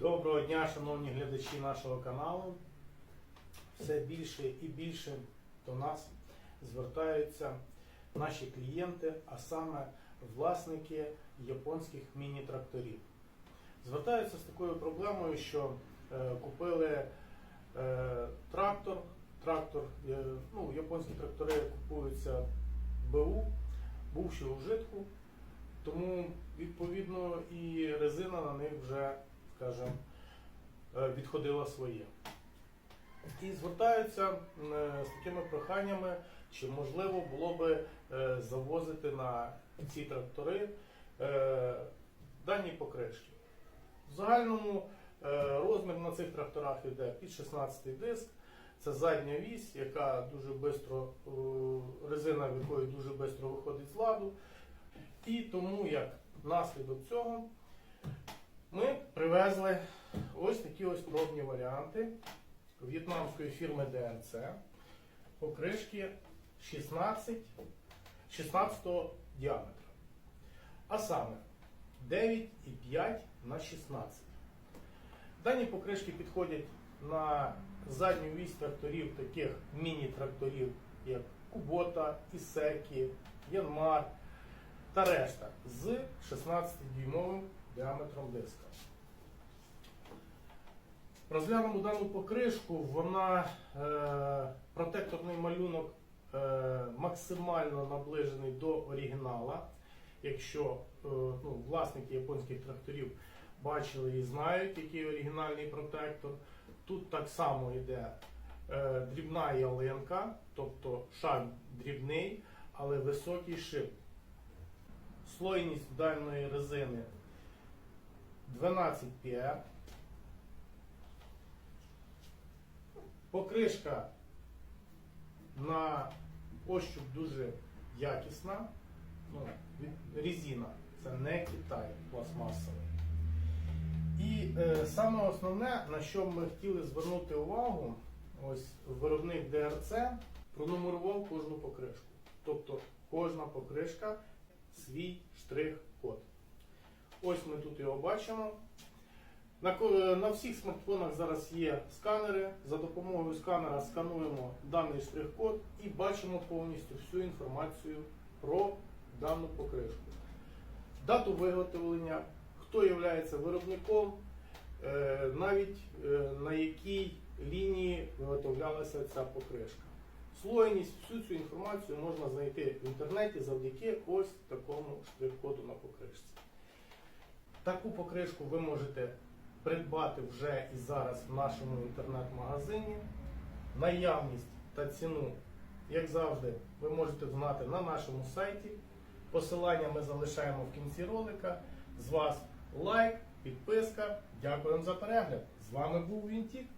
Доброго дня, шановні глядачі нашого каналу. Все більше і більше до нас звертаються наші клієнти, а саме власники японських міні-тракторів. Звертаються з такою проблемою, що е, купили е, трактор. Трактор, е, ну, японські трактори купуються БУ, бувши у вжитку, тому відповідно і резина на них вже, скажімо, е, відходила своє. І звертаються е, з такими проханнями, чи можливо було би е, завозити на ці трактори дані покришки. В загальному розмір на цих тракторах йде під 16 диск. Це задня вісь, яка дуже швидко, резина якої дуже швидко виходить з ладу. І тому як наслідок цього ми привезли ось такі ось пробні варіанти в'єтнамської фірми DNC. Покришки 16, 16 діаметра. А саме 9,5 на 16. Дані покришки підходять на задню вісь тракторів, таких міні-тракторів, як Кубота, Ісекі, Янмар та решта з 16-дюймовим діаметром диска. Розглянемо дану покришку, вона е, протекторний малюнок е, максимально наближений до оригінала. Якщо е, ну, власники японських тракторів бачили і знають, який оригінальний протектор, тут так само йде е, дрібна ялинка, тобто шаг дрібний, але високий шип. Слойність даної резини 12 PR. Покришка на ощуп дуже якісна. Ну, резина, це не Китай пластмасовий. І е, саме основне, на що ми хотіли звернути увагу, ось виробник ДРЦ пронумерував кожну покришку. Тобто кожна покришка свій штрих-код. Його бачимо. На, на всіх смартфонах зараз є сканери. За допомогою сканера скануємо даний штрих-код і бачимо повністю всю інформацію про дану покришку. Дату виготовлення, хто є виробником, е, навіть е, на якій лінії виготовлялася ця покришка. Слойність, всю цю інформацію можна знайти в інтернеті завдяки ось такому штрих-коду на покришці. Таку покришку ви можете придбати вже і зараз в нашому інтернет-магазині. Наявність та ціну, як завжди, ви можете знати на нашому сайті. Посилання ми залишаємо в кінці ролика. З вас лайк, підписка. Дякуємо за перегляд. З вами був Вінтік.